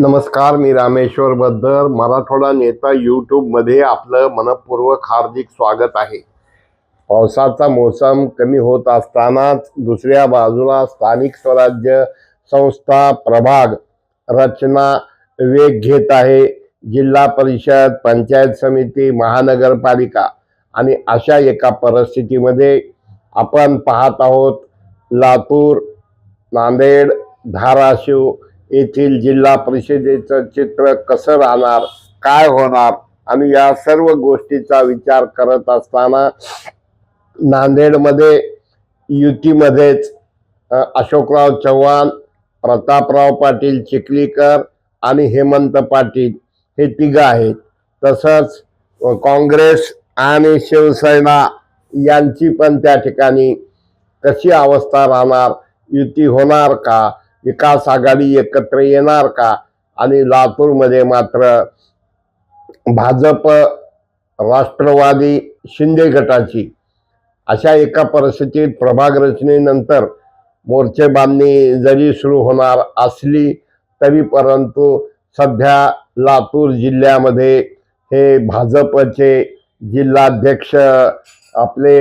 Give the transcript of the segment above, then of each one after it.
नमस्कार मी रामेश्वर बद्दर मराठवाडा नेता यूट्यूबमध्ये आपलं मनपूर्वक हार्दिक स्वागत आहे. पावसाचा मोसम कमी होत असतानाच दुसऱ्या बाजूला स्थानिक स्वराज्य संस्था प्रभाग रचना वेग घेत आहे. जिल्हा परिषद पंचायत समिती महानगरपालिका आणि अशा एका परिस्थितीमध्ये आपण पाहत आहोत लातूर नांदेड धाराशिव येथील जिल्हा परिषदेचं चित्र कसं राहणार काय होणार आणि या सर्व गोष्टीचा विचार करत असताना नांदेडमध्ये युतीमध्येच अशोकराव चव्हाण प्रतापराव पाटील चिखलीकर आणि हेमंत पाटील हे तिघं आहेत. तसंच काँग्रेस आणि शिवसेना यांची पण त्या ठिकाणी कशी अवस्था राहणार युती होणार का विकास आघाडी एकत्र येणार का? आणि लातूरमध्ये मात्र भाजप राष्ट्रवादी शिंदे गटाची. अशा एका परिस्थितीत प्रभाग रचनेनंतर मोर्चे बांधणी जरी सुरू होणार असली तरी परंतु सध्या लातूर जिल्ह्यामध्ये हे भाजपचे जिल्हाध्यक्ष आपले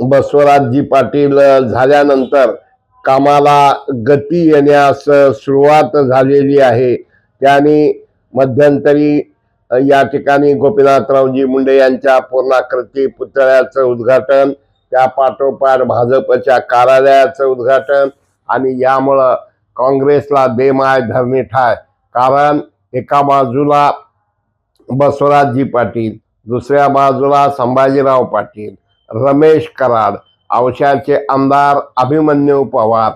बसवराजजी पाटील झाल्यानंतर कामाला गती येण्यास सुरुवात झालेली आहे. त्यांनी मध्यंतरी या ठिकाणी गोपीनाथरावजी मुंडे यांच्या पूर्णाकृती पुतळ्याचं उद्घाटन त्या पाठोपाठ भाजपच्या कार्यालयाचं उद्घाटन आणि यामुळं काँग्रेसला बेमाय धरणी ठाय. कारण एका बाजूला बसवराजजी पाटील दुसऱ्या बाजूला संभाजीराव पाटील रमेश कराड औशाचे आमदार अभिमन्यू पवार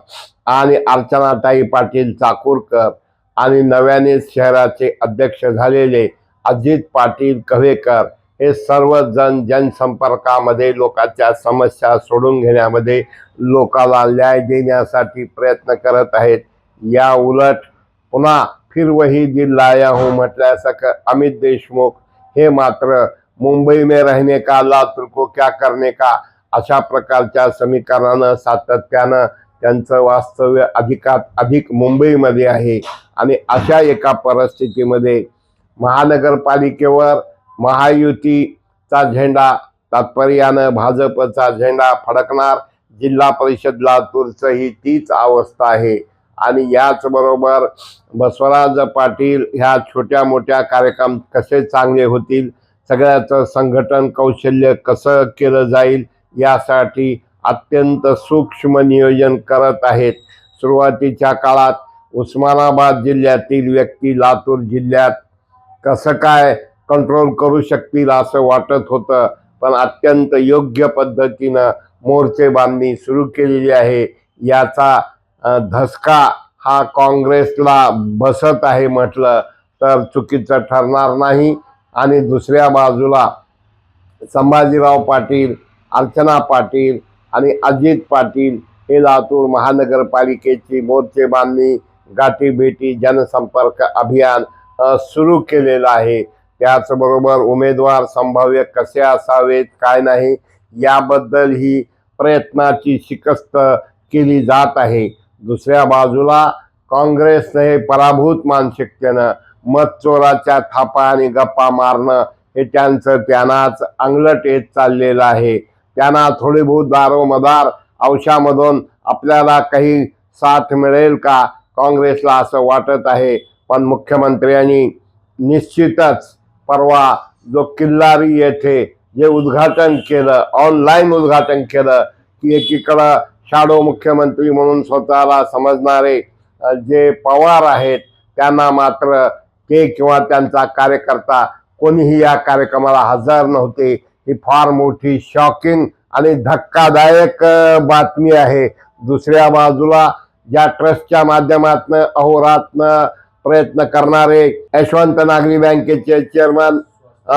आणि अर्चनाताई पाटील चाकूरकर आणि नव्याने शहराचे अध्यक्ष झालेले अजित पाटील कव्हेकर हे सर्वजण जनसंपर्कामध्ये लोकांच्या समस्या सोडून घेण्यामध्ये लोकाला न्याय देण्यासाठी प्रयत्न करत आहेत. या उलट पुन्हा फिरवही जिल्हा या हो म्हटल्यासारखं अमित देशमुख हे मात्र मुंबई में रहने का लातूर को क्या करने का अशा प्रकारच्या समीकरणानं सातत्यानं त्यांचं वास्तव्य अधिकात अधिक मुंबईमध्ये आहे. आणि अशा एका परिस्थितीमध्ये महानगरपालिकेवर महायुतीचा झेंडा तात्पर्यानं भाजपचा झेंडा फडकणार जिल्हा परिषद लातूरचंही तीच अवस्था आहे. आणि याचबरोबर बसवराज पाटील ह्या छोट्या मोठ्या कार्यक्रम कसे चांगले होतील सगळ्याचं संघटन कौशल्य कसं केलं जाईल यासाठी अत्यंत सूक्ष्म नियोजन करत आहेत. सुरुवातीच्या काळात उस्मानाबाद जिल्ह्यातील व्यक्ती लातूर जिल्ह्यात कसं काय कंट्रोल करू शकतील असं वाटत होतं. पण अत्यंत योग्य पद्धतीनं मोर्चे बांधणी सुरू केलेली आहे. याचा धसका हा काँग्रेसला बसत आहे म्हटलं तर चुकीचं ठरणार नाही. आणि दुसऱ्या बाजूला संभाजीराव पाटील अर्चना पाटील आणि अजित पाटील हे लातूर महानगरपालिकेची मोर्चे बांधणी गाठीभेटी जनसंपर्क अभियान सुरू केलेलं आहे. त्याचबरोबर उमेदवार संभाव्य कसे असावेत काय नाही याबद्दल ही प्रयत्नाची शिकस्त केली जात आहे. दुसऱ्या बाजूला काँग्रेसने पराभूत मानसिकतेनं मतचोराच्या थापा आणि गप्पा मारणं हे त्यांचं त्यांनाच अंगलट येत चाललेलं आहे. त्यांना थोडी बहुत दारोमदार अंशामधून आपल्याला काही साथ मिळेल का? काँग्रेसला असं वाटत आहे. पण मुख्यमंत्र्यांनी निश्चितच परवा जो किल्लारी येथे जे उद्घाटन केलं ऑनलाईन उद्घाटन केलं की एकीकडं शाडो मुख्यमंत्री म्हणून स्वतःला समजणारे जे पवार आहेत त्यांना मात्र ते किंवा त्यांचा कार्यकर्ता कोणीही या कार्यक्रमाला हजर नव्हते. ही फार मोठी शॉकिंग आणि धक्कादायक बातमी आहे. दुसऱ्या बाजूला ज्या ट्रस्टच्या माध्यमातून अहोरात्र प्रयत्न करणारे यशवंत नागरी बँकेचे चेअरमन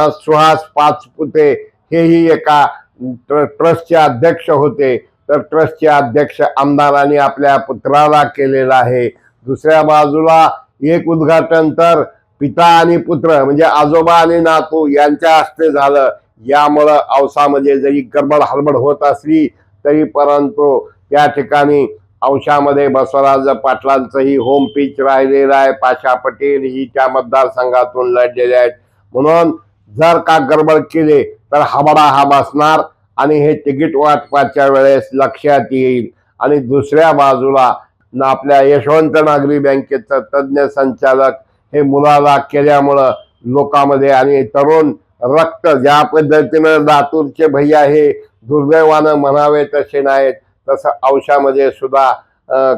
सुहास पाचपुते हेही एका ट्र- ट्रस्टचे अध्यक्ष होते. तर ट्रस्टचे अध्यक्ष आमदारांनी आपल्या पुत्राला केलेला आहे. दुसऱ्या बाजूला एक उद्घाटन तर पिता आणि पुत्र म्हणजे आजोबा आणि नातू यांच्या हस्ते झालं. यामुळं औसामध्ये जरी गडबड हलबड होत असली तरी परंतु त्या ठिकाणी औशामध्ये बसवराज पाटलांचंही होम पिच राहिलेलं आहे. पाशा पटेल ही त्या मतदारसंघातून लढलेले आहेत. म्हणून जर का गडबड केले तर हबडा हा बसणार आणि हे तिकीट वाटपाच्या वेळेस लक्षात येईल. आणि दुसऱ्या बाजूला आपल्या यशवंत नागरी बँकेचं तज्ज्ञ संचालक हे मुलाला केल्यामुळं लोकांमध्ये आणि तरुण रक्त ज्या पद्धतीनं लातूरचे भैया हे दुर्दैवानं म्हणावे तसे नाहीत. तसं औशामध्ये सुद्धा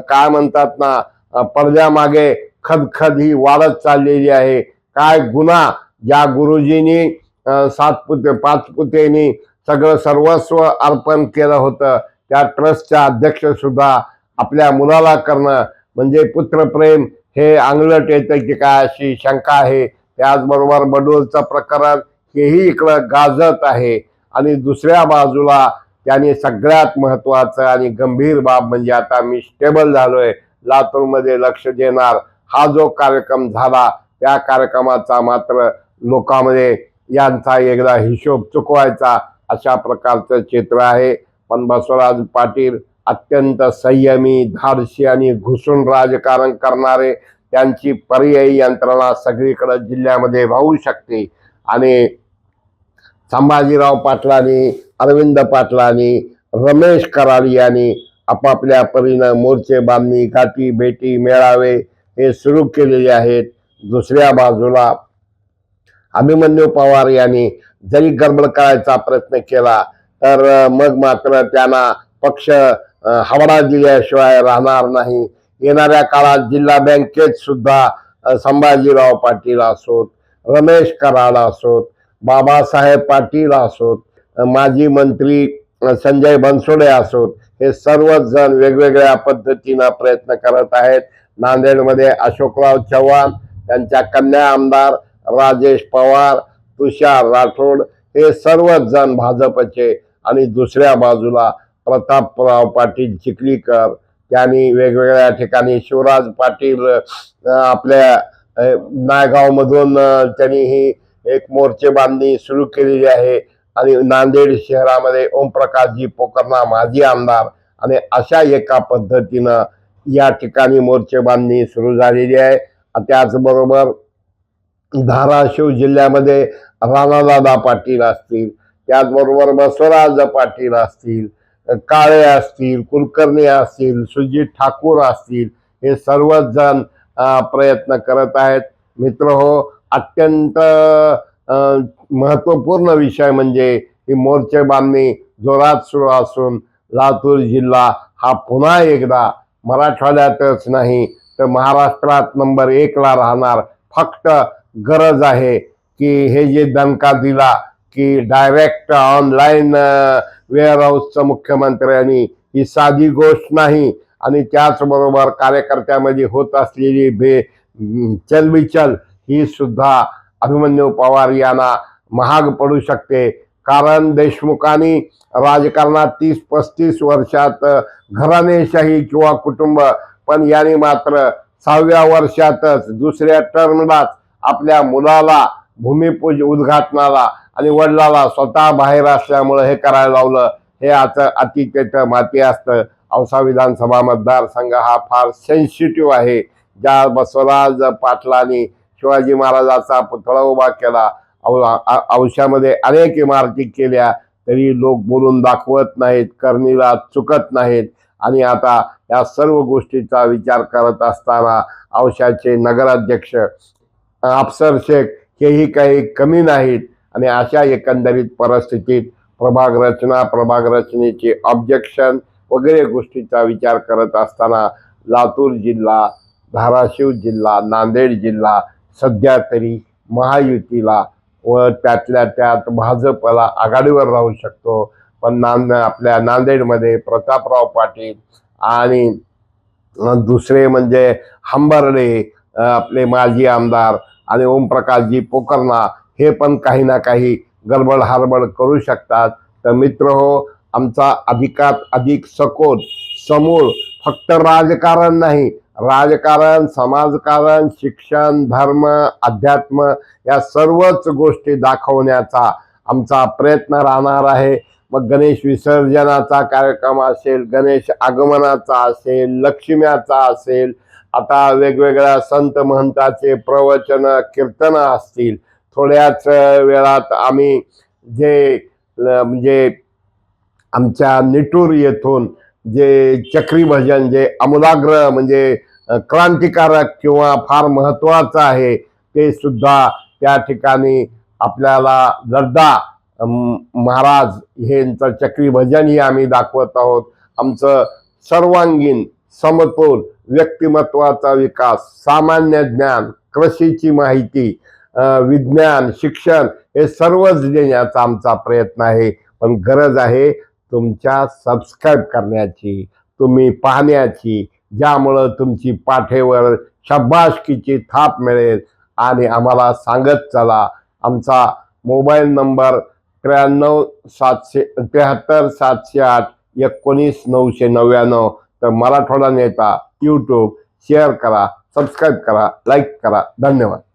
काय म्हणतात ना पडद्यामागे खदखद ही वाढत चाललेली आहे. काय गुन्हा? ज्या गुरुजींनी सातपुते सात पाच सगळं सर्वस्व अर्पण केलं होतं त्या ट्रस्टच्या अध्यक्ष सुद्धा आपल्या मुलाला करणं म्हणजे पुत्रप्रेम हे अंगलट येतं की काय अशी शंका आहे. त्याचबरोबर बडोलचं प्रकरण हेही इकडं गाजत आहे. आणि दुसऱ्या बाजूला त्याने सगळ्यात महत्वाचं आणि गंभीर बाब म्हणजे आता मी स्टेबल झालोय. लातूरमध्ये लक्ष देणार. हा जो कार्यक्रम झाला त्या कार्यक्रमाचा मात्र लोकांमध्ये यांचा एकदा हिशोब चुकवायचा अशा प्रकारचं चित्र आहे. पण बसवराज पाटील अत्यंत संयमी धाडसी आणि घुसून राजकारण करणारे त्यांची पर्यायी यंत्रणा सगळीकडे जिल्ह्यामध्ये वाहू शकते. आणि संभाजीराव पाटलांनी अरविंद पाटलांनी रमेश कराड यांनी आपापल्या परीनं मोर्चे बांधणी गाठी भेटी मेळावे हे सुरू केलेले आहेत. दुसऱ्या बाजूला अभिमन्यू पवार यांनी जरी गडबड करायचा प्रयत्न केला तर मग मात्र त्यांना पक्ष अं, दिल्याशिवाय राहणार नाही. येणाऱ्या काळात जिल्हा बँकेत सुद्धा संभाजीराव पाटील असोत. रमेश कराड असोत बाबासाहेब पाटील असोत माजी मंत्री संजय बनसोडे असोत हे सर्वच जण वेगवेगळ्या पद्धतीनं प्रयत्न करत आहेत. नांदेडमध्ये अशोकराव चव्हाण त्यांच्या कन्या आमदार राजेश पवार तुषार राठोड हे सर्वच जण भाजपचे आणि दुसऱ्या बाजूला प्रतापराव पाटील चिखलीकर त्यांनी वेगवेगळ्या ठिकाणी शिवराज पाटील आपल्या नायगाव मधून त्यांनी ही एक मोर्चे बांधणी सुरू केलेली आहे. आणि नांदेड शहरामध्ये ओमप्रकाशजी पोकरणा माजी आमदार आणि अशा एका पद्धतीनं या ठिकाणी मोर्चे बांधणी सुरू झालेली आहे. त्याचबरोबर धाराशिव जिल्ह्यामध्ये राणादादा पाटील असतील त्याचबरोबर बसवराज पाटील असतील काळे असतील कुलकर्णी असतील सुजित ठाकूर असतील हे सर्वच जण प्रयत्न करत आहेत. मित्र हो अत्यंत महत्त्वपूर्ण विषय म्हणजे ही मोर्चे बांधणी जोरात सुरू असून लातूर जिल्हा हा पुन्हा एकदा मराठवाड्यातच नाही तर महाराष्ट्रात नंबर एकला राहणार. फक्त गरज आहे की हे जे दणका दिला की डायरेक्ट ऑनलाईन वेअर हाऊसचं मुख्यमंत्र्यांनी ही साधी गोष्ट नाही आणि त्याचबरोबर कार्यकर्त्यामध्ये होत असलेली बे चलबिचल ही सुद्धा अभिमन्यू पवार यांना महाग पडू शकते. कारण देशमुखांनी राजकारणात तीस पस्तीस वर्षात घराणेशाही किंवा कुटुंब पण याने मात्र सहाव्या वर्षातच दुसऱ्या टर्मलाच आपल्या मुलाला भूमिपूज उद्घाटनाला आणि वडिलाला स्वतः बाहेर असल्यामुळं हे करायला लावलं. हे आता अतिशय माती असतं. औसा विधानसभा मतदारसंघ हा फार सेन्सिटिव्ह आहे. ज्या बसवराज पाटलांनी शिवाजी महाराजाचा पुतळा उभा केला औशामध्ये अनेक इमारती केल्या तरी लोक बोलून दाखवत नाहीत करणीला चुकत नाहीत. आणि आता या सर्व गोष्टीचा विचार करत असताना औशाचे नगराध्यक्ष अफसर शेख हेही काही कमी नाहीत. आणि अशा एकंदरीत परिस्थितीत प्रभाग रचना प्रभाग रचनेचे ऑब्जेक्शन वगैरे गोष्टीचा विचार करत असताना लातूर जिल्हा धाराशिव जिल्हा नांदेड जिल्हा सध्या तरी महायुतीला व त्यातल्या त्यात भाजपला आघाडीवर राहू शकतो. पण नांद आपल्या नांदेडमध्ये प्रतापराव पाटील आणि दुसरे म्हणजे हंबर्डे आपले माजी आमदार आणि ओमप्रकाशजी पोकरणा हे पण काही ना काही गडबड हारबड करू शकतात. तर मित्र हो आमचा अधिकात अधिक सखोल समूळ फक्त राजकारण नाही. राजकारण समाजकारण शिक्षण धर्म अध्यात्म या सर्वच गोष्टी दाखवण्याचा आमचा प्रयत्न राहणार आहे. मग गणेश विसर्जनाचा कार्यक्रम असेल गणेश आगमनाचा असेल लक्ष्म्याचा असेल आता वेगवेगळ्या संत महंताचे प्रवचन कीर्तन असतील. थोड्याच वेळात आम्ही जे ल- म्हणजे आमच्या निटूर येथून जे चक्रीभजन जे आमूलाग्र म्हणजे क्रांतिकारक किंवा फार महत्वाचं आहे ते सुद्धा त्या ठिकाणी आपल्याला लड्डा महाराज यांचं चक्रीभजनही आम्ही दाखवत आहोत. आमचं सर्वांगीण समतोल व्यक्तिमत्वाचा विकास सामान्य ज्ञान कृषीची माहिती विज्ञान शिक्षण हे सर्वच देण्याचा आमचा प्रयत्न आहे. पण गरज आहे तुमच्या सबस्क्राईब करण्याची तुम्ही पाहण्याची ज्यामुळं तुमची पाठेवर शब्बाशकीची थाप मिळेल. आणि आम्हाला सांगत चला आमचा मोबाईल नंबर त्र्याण्णव सातशे त्र्याहत्तर सातशे आठ एकोणीस नऊशे नव्याण्णव. तर मराठवाडा नेता यूट्यूब शेअर करा सबस्क्राईब करा लाईक करा. धन्यवाद.